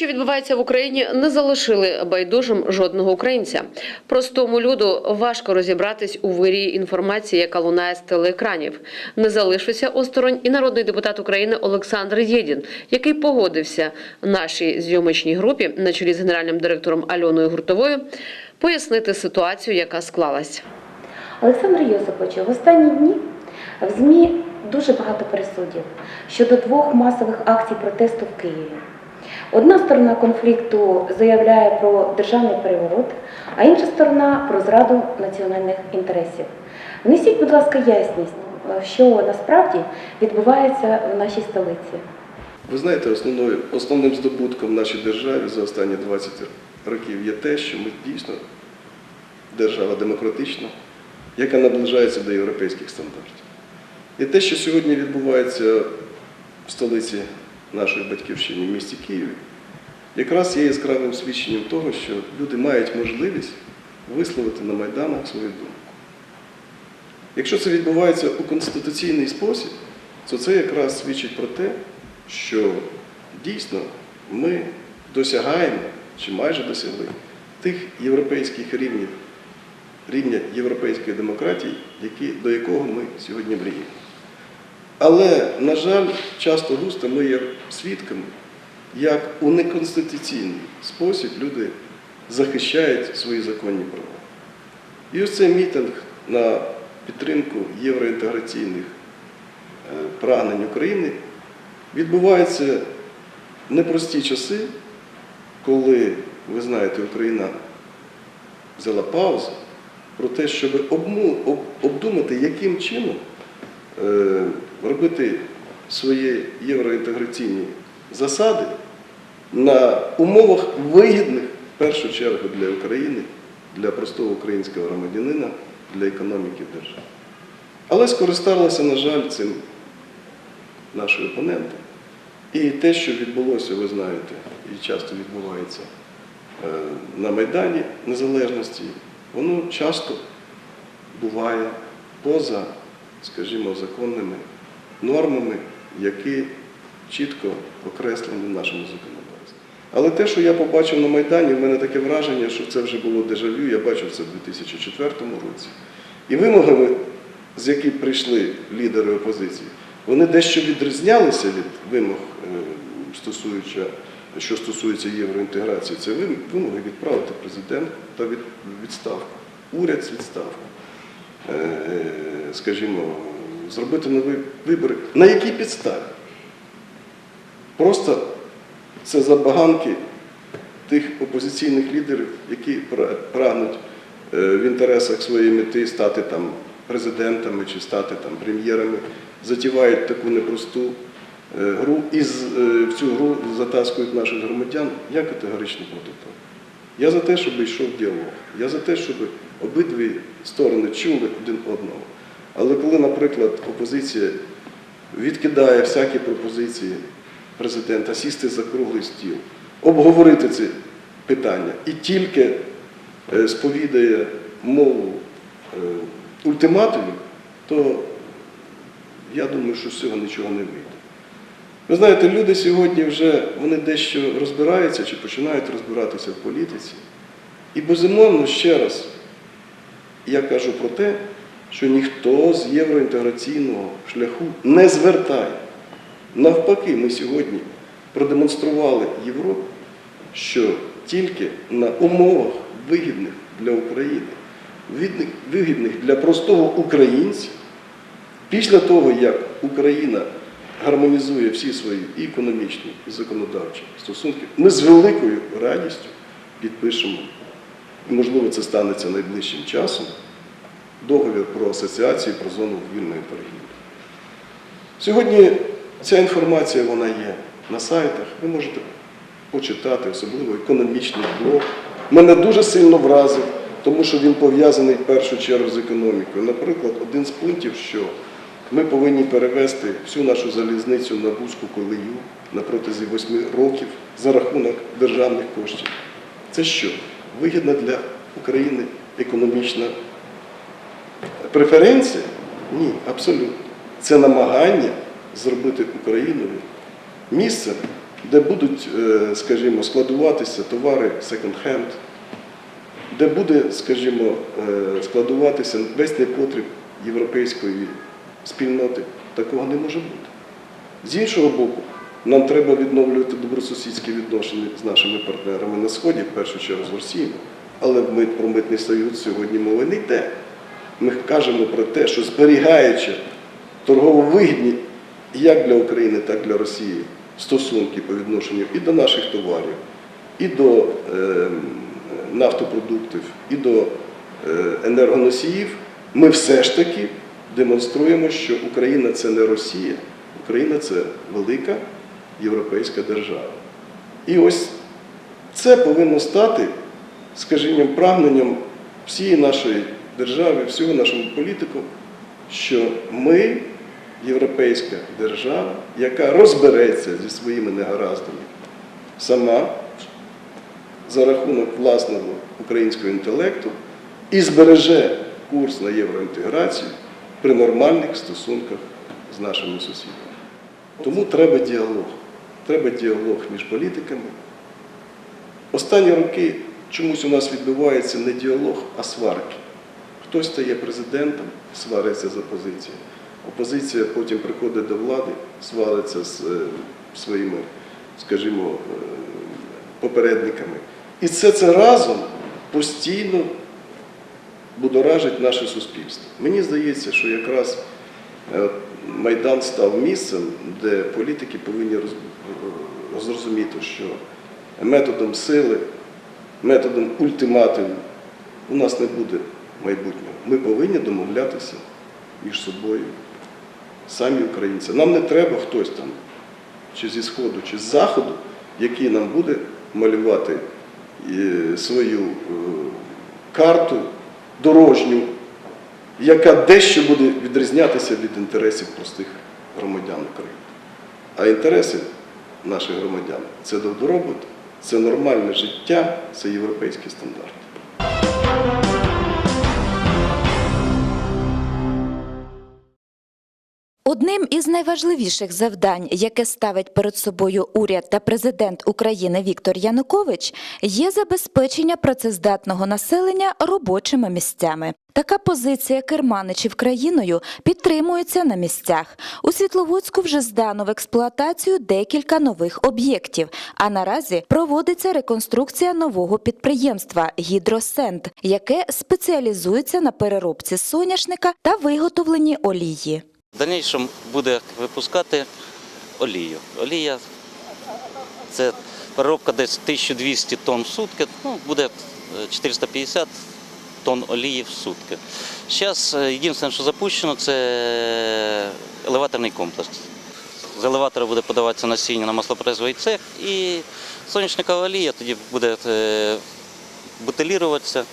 що відбувається в Україні, не залишили байдужим жодного українця. Простому люду важко розібратись у вирії інформації, яка лунає з телеекранів. Не залишився осторонь і народний депутат України Олександр Єдін, який погодився нашій зйомочній групі на чолі з генеральним директором Альоною Гуртовою пояснити ситуацію, яка склалась. Олександр Йосипович, в останні дні в ЗМІ дуже багато пересудів щодо двох масових акцій протесту в Києві. Одна сторона конфлікту заявляє про державний переворот, а інша сторона про зраду національних інтересів. Внесіть, будь ласка, ясність, що насправді відбувається в нашій столиці. Ви знаєте, основною, основним здобутком в нашій державі за останні 20 років є те, що ми дійсно держава демократична, яка наближається до європейських стандартів. І те, що сьогодні відбувається в столиці нашої батьківщини, в місті Києві, якраз є яскравим свідченням того, що люди мають можливість висловити на Майданах свою думку. Якщо це відбувається у конституційний спосіб, то це якраз свідчить про те, що дійсно ми досягаємо чи майже досягли тих європейських рівнів, рівня європейської демократії, які, до якого ми сьогодні мріємо. Але, на жаль, часто густо ми є свідками, як у неконституційний спосіб люди захищають свої законні права. І ось цей мітинг на підтримку євроінтеграційних е, прагнень України відбуваються в непрості часи, коли, ви знаєте, Україна взяла паузу про те, щоб обдумати, яким чином е, робити свої євроінтеграційні засади на умовах вигідних в першу чергу для України, для простого українського громадянина, для економіки держави. Але скористалися, на жаль, цим наші опоненти. І те, що відбулося, ви знаєте, і часто відбувається е, на Майдані Незалежності, воно часто буває поза, скажімо, законними нормами, які чітко окреслені в нашому законодавстві. Але те, що я побачив на Майдані, в мене таке враження, що це вже було дежавю, я бачив це в 2004 році. І вимогами, з яких прийшли лідери опозиції, вони дещо відрізнялися від вимог, е, що стосується євроінтеграції. Це вимоги відправити президента та від, відставку, уряд з відставку, Е, скажімо, зробити нові вибори. На якій підставі? Просто це забаганки тих опозиційних лідерів, які прагнуть е, в інтересах своєї мети стати там президентами чи стати там прем'єрами, затівають таку непросту е, гру і е, в цю гру затаскують наших громадян. Я категорично проти того. Я за те, щоб йшов діалог. Я за те, щоб обидві сторони чули один одного. Але коли, наприклад, опозиція відкидає всякі пропозиції президента сісти за круглий стіл, обговорити ці питання і тільки е, сповідає мову е, ультиматумів, то я думаю, що з цього нічого не вийде. Ви знаєте, люди сьогодні вже вони дещо розбираються чи починають розбиратися в політиці. І безумовно, ще раз, я кажу про те, що ніхто з євроінтеграційного шляху не звертає. Навпаки, ми сьогодні продемонстрували Європі, що тільки на умовах вигідних для України, вигідних- для простого українця, після того, як Україна гармонізує всі свої економічні, і законодавчі стосунки, ми з великою радістю підпишемо, і можливо це станеться найближчим часом, договір про асоціацію, про зону вільної торгівлі. Сьогодні ця інформація вона є на сайтах. Ви можете почитати, особливо економічний блок. Мене дуже сильно вразив, тому що він пов'язаний в першу чергу з економікою. Наприклад, один з пунктів, що ми повинні перевести всю нашу залізницю на вузьку колею на протязі восьми років за рахунок державних коштів. Це що? Вигідна для України економічна преференція? Ні, абсолютно. Це намагання зробити Україною місцем де будуть, е, скажімо, складуватися товари секонд-хенд, де буде, скажімо, е, складуватися весь непотріб європейської спільноти. Такого не може бути. З іншого боку, нам треба відновлювати добросусідські відношення з нашими партнерами на Сході, в першу чергу з Росією. Але про митний союз сьогодні мови не йде. Ми кажемо про те, що зберігаючи торгово вигідні як для України, так і для Росії стосунки по відношенню і до наших товарів, і до е, нафтопродуктів, і до е, енергоносіїв, ми все ж таки демонструємо, що Україна це не Росія, Україна це велика європейська держава. І ось це повинно стати, скажімо, прагненням всієї нашої держави, всього нашого політику, що ми європейська держава, яка розбереться зі своїми негараздами сама за рахунок власного українського інтелекту і збереже курс на євроінтеграцію при нормальних стосунках з нашими сусідами. Тому треба діалог. Треба діалог між політиками. Останні роки чомусь у нас відбувається не діалог, а сварки. Хтось стає президентом, свариться з опозицією. Опозиція потім приходить до влади, свариться з е, своїми, скажімо, е, попередниками. І це це разом постійно будоражить наше суспільство. Мені здається, що якраз е, Майдан став місцем, де політики повинні зрозуміти, що методом сили, методом ультиматуму у нас не буде майбутнього. Ми повинні домовлятися між собою, самі українці. Нам не треба хтось там, чи зі Сходу, чи з Заходу, який нам буде малювати е, свою е, карту дорожню, яка дещо буде відрізнятися від інтересів простих громадян України. А інтереси наших громадян це добробут, це нормальне життя, це європейські стандарти. Одним із найважливіших завдань, яке ставить перед собою уряд та президент України Віктор Янукович, є забезпечення працездатного населення робочими місцями. Така позиція керманичів країною підтримується на місцях. У Світловодську вже здано в експлуатацію декілька нових об'єктів. А наразі проводиться реконструкція нового підприємства Гідросент, яке спеціалізується на переробці соняшника та виготовленні олії. В дальнейшем буде випускати олію. Олія це переробка десь 1200 тонн в сутки, ну, буде е, 450 тонн олії в сутки. Зараз єдине, що запущено, це елеваторний комплекс. З елеватора буде подаватися насіння на маслопроизводний цех і соняшникова олія тоді буде е, бутиліруватися,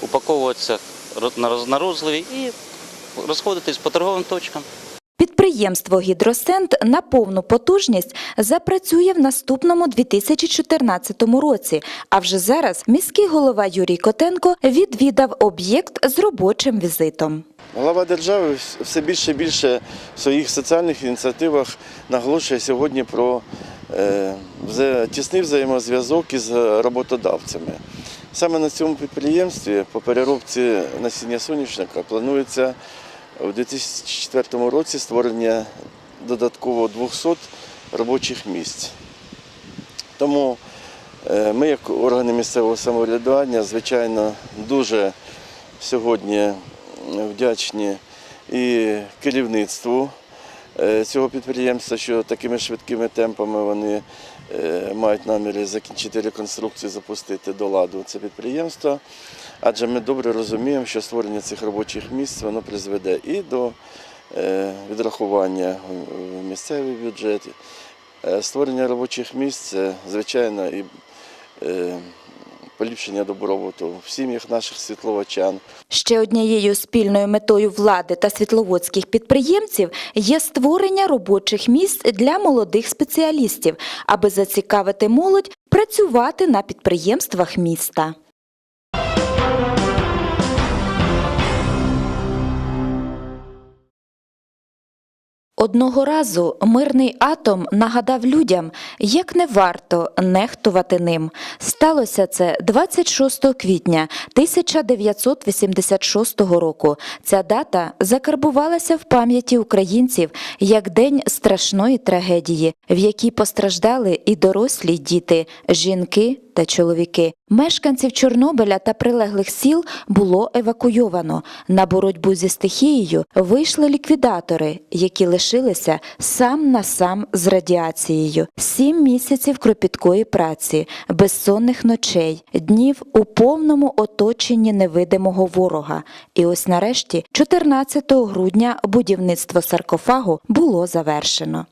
упаковуватися на розливі і розходитись по торговим точкам. Підприємство «Гідросент» на повну потужність запрацює в наступному 2014 році. А вже зараз міський голова Юрій Котенко відвідав об'єкт з робочим візитом. Глава держави все більше і більше в своїх соціальних ініціативах наголошує сьогодні про е, тісний взаємозв'язок із роботодавцями. Саме на цьому підприємстві по переробці насіння соняшника планується у 2004 році створення додатково 200 робочих місць. Тому е, ми, як органи місцевого самоврядування, звичайно, дуже сьогодні вдячні і керівництву е, цього підприємства, що такими швидкими темпами вони мають наміри закінчити реконструкцію, запустити до ладу це підприємство. Адже ми добре розуміємо, що створення цих робочих місць воно призведе і до е, відрахування в місцевий бюджет. Е, Створення робочих місць звичайно, і е, поліпшення добробуту в сім'ях наших світловачан. Ще однією спільною метою влади та світловодських підприємців є створення робочих місць для молодих спеціалістів, аби зацікавити молодь працювати на підприємствах міста. Одного разу мирний атом нагадав людям, як не варто нехтувати ним. Сталося це 26 квітня 1986 року. Ця дата закарбувалася в пам'яті українців як день страшної трагедії, в якій постраждали і дорослі діти, жінки та чоловіки. Мешканців Чорнобиля та прилеглих сіл було евакуйовано. На боротьбу зі стихією вийшли ліквідатори, які лишилися сам на сам з радіацією. Сім місяців кропіткої праці, безсонних ночей, днів у повному оточенні невидимого ворога. І ось нарешті, 14 грудня, будівництво саркофагу було завершено.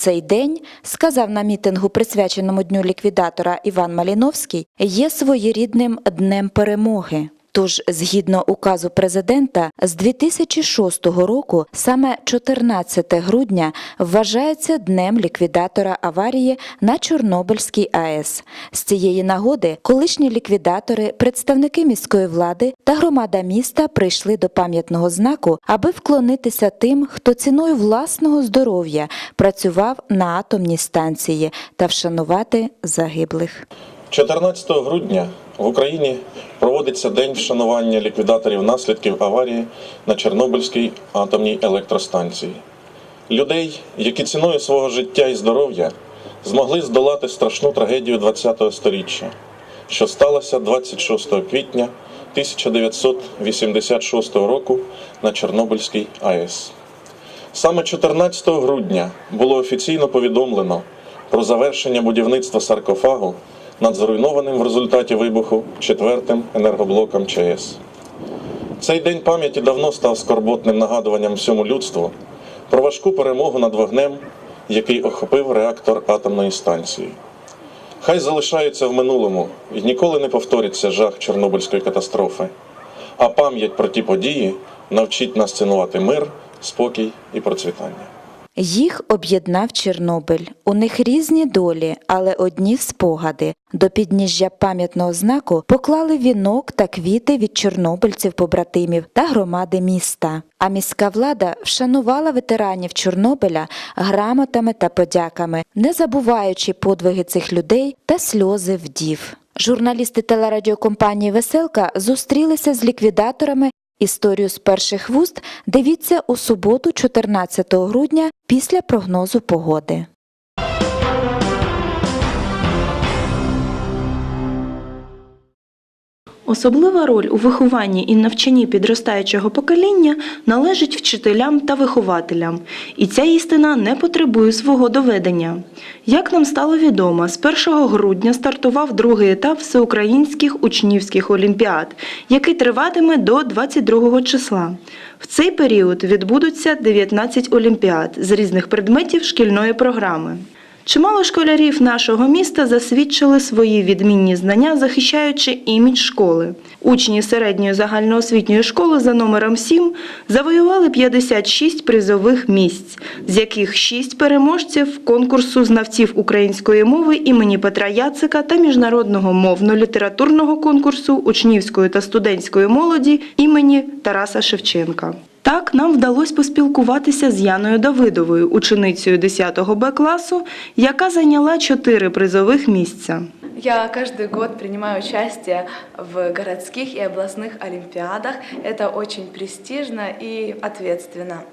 Цей день, сказав на мітингу, присвяченому дню ліквідатора Іван Маліновський, є своєрідним днем перемоги. Тож, згідно указу президента, з 2006 року саме 14 грудня вважається днем ліквідатора аварії на Чорнобильській АЕС. З цієї нагоди колишні ліквідатори, представники міської влади та громада міста прийшли до пам'ятного знаку, аби вклонитися тим, хто ціною власного здоров'я працював на атомній станції та вшанувати загиблих. 14 грудня в Україні проводиться День вшанування ліквідаторів наслідків аварії на Чорнобильській атомній електростанції. Людей, які ціною свого життя і здоров'я змогли здолати страшну трагедію ХХ століття, що сталося 26 квітня 1986 року на Чорнобильській АЕС. Саме 14 грудня було офіційно повідомлено про завершення будівництва саркофагу над зруйнованим в результаті вибуху четвертим енергоблоком ЧАЕС. Цей день пам'яті давно став скорботним нагадуванням всьому людству про важку перемогу над вогнем, який охопив реактор атомної станції. Хай залишається в минулому і ніколи не повториться жах Чорнобильської катастрофи, а пам'ять про ті події навчить нас цінувати мир, спокій і процвітання. Їх об'єднав Чорнобиль. У них різні долі, але одні спогади. До підніжжя пам'ятного знаку поклали вінок та квіти від чорнобильців-побратимів та громади міста. А міська влада вшанувала ветеранів Чорнобиля грамотами та подяками, не забуваючи подвиги цих людей та сльози вдів. Журналісти телерадіокомпанії Веселка зустрілися з ліквідаторами Історію з перших вуст дивіться у суботу, 14 грудня, після прогнозу погоди. Особлива роль у вихованні і навчанні підростаючого покоління належить вчителям та вихователям, і ця істина не потребує свого доведення. Як нам стало відомо, з 1 грудня стартував другий етап всеукраїнських учнівських олімпіад, який триватиме до 22 числа. В цей період відбудуться 19 олімпіад з різних предметів шкільної програми. Чимало школярів нашого міста засвідчили свої відмінні знання, захищаючи імідж школи. Учні середньої загальноосвітньої школи за номером 7 завоювали 56 призових місць, з яких 6 переможців конкурсу знавців української мови імені Петра Яцика та міжнародного мовно-літературного конкурсу учнівської та студентської молоді імені Тараса Шевченка. Так, нам вдалося поспілкуватися з Яною Давидовою, ученицею 10 Б класу, яка зайняла чотири призових місця. Я каждый год принимаю участие в городских и областных олимпиадах. Это очень престижно и ответственно.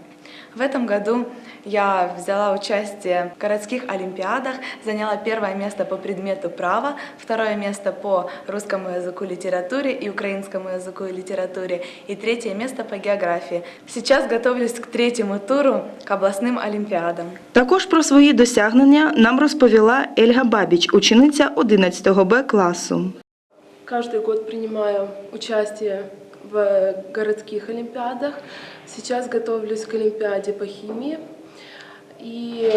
В этом году я взяла участие в городских олимпиадах, заняла первое место по предмету право, второе место по русскому языку и литературе и украинскому языку и литературе, и третье место по географии. Сейчас готовлюсь к третьему туру, к областным олимпиадам. Також про свої досягнення нам розповіла Ельга Бабіч, учениця 11 Б класу. Каждый год принимаю участие в городских олимпиадах. Сейчас готовлюсь к олимпиаде по химии. И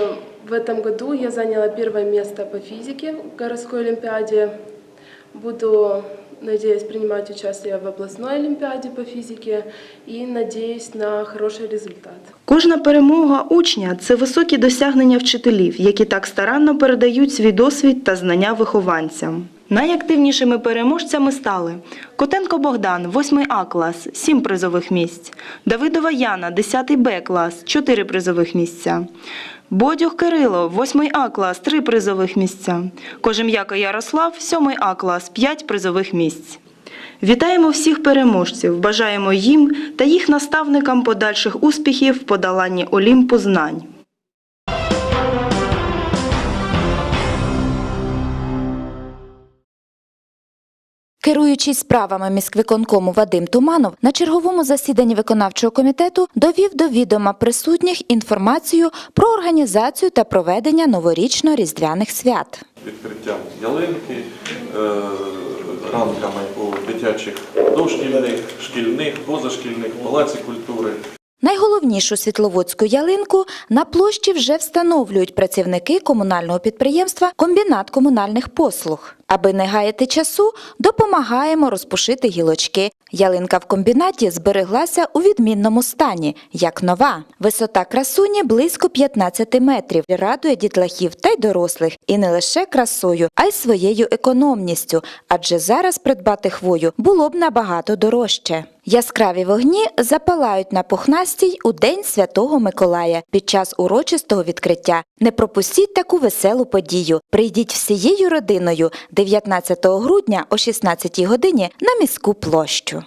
в этом году я заняла первое место по физике в городской олимпиаде. Буду, надеюсь, принимать участие в областной олимпиаде по физике и надеюсь на хороший результат. Кожна перемога учня це високі досягнення вчителів, які так старанно передають свій досвід та знання вихованцям. Найактивнішими переможцями стали Котенко Богдан, 8 А клас, 7 призових місць. Давидова Яна, 10 Б клас, 4 призових місця. Бодюх Кирило, 8 А клас, 3 призових місця. Кожем'яко Ярослав, 7 А клас, 5 призових місць. Вітаємо всіх переможців, бажаємо їм та їх наставникам подальших успіхів в подоланні Олімпу знань. Керуючий справами міськвиконкому Вадим Туманов на черговому засіданні виконавчого комітету довів до відома присутніх інформацію про організацію та проведення новорічно-різдвяних свят. Відкриттям ялинки, е, ранками у дитячих дошкільних, шкільних, позашкільних, палаці культури. Найголовнішу світловодську ялинку на площі вже встановлюють працівники комунального підприємства Комбінат комунальних послуг. Аби не гаяти часу, допомагаємо розпушити гілочки. Ялинка в комбінаті збереглася у відмінному стані, як нова. Висота красуні близько 15 метрів. Радує дітлахів та й дорослих. І не лише красою, а й своєю економністю, адже зараз придбати хвою було б набагато дорожче. Яскраві вогні запалають на пухнастій у День Святого Миколая під час урочистого відкриття. Не пропустіть таку веселу подію. Прийдіть всією родиною 19 грудня о 16 годині на міську площу.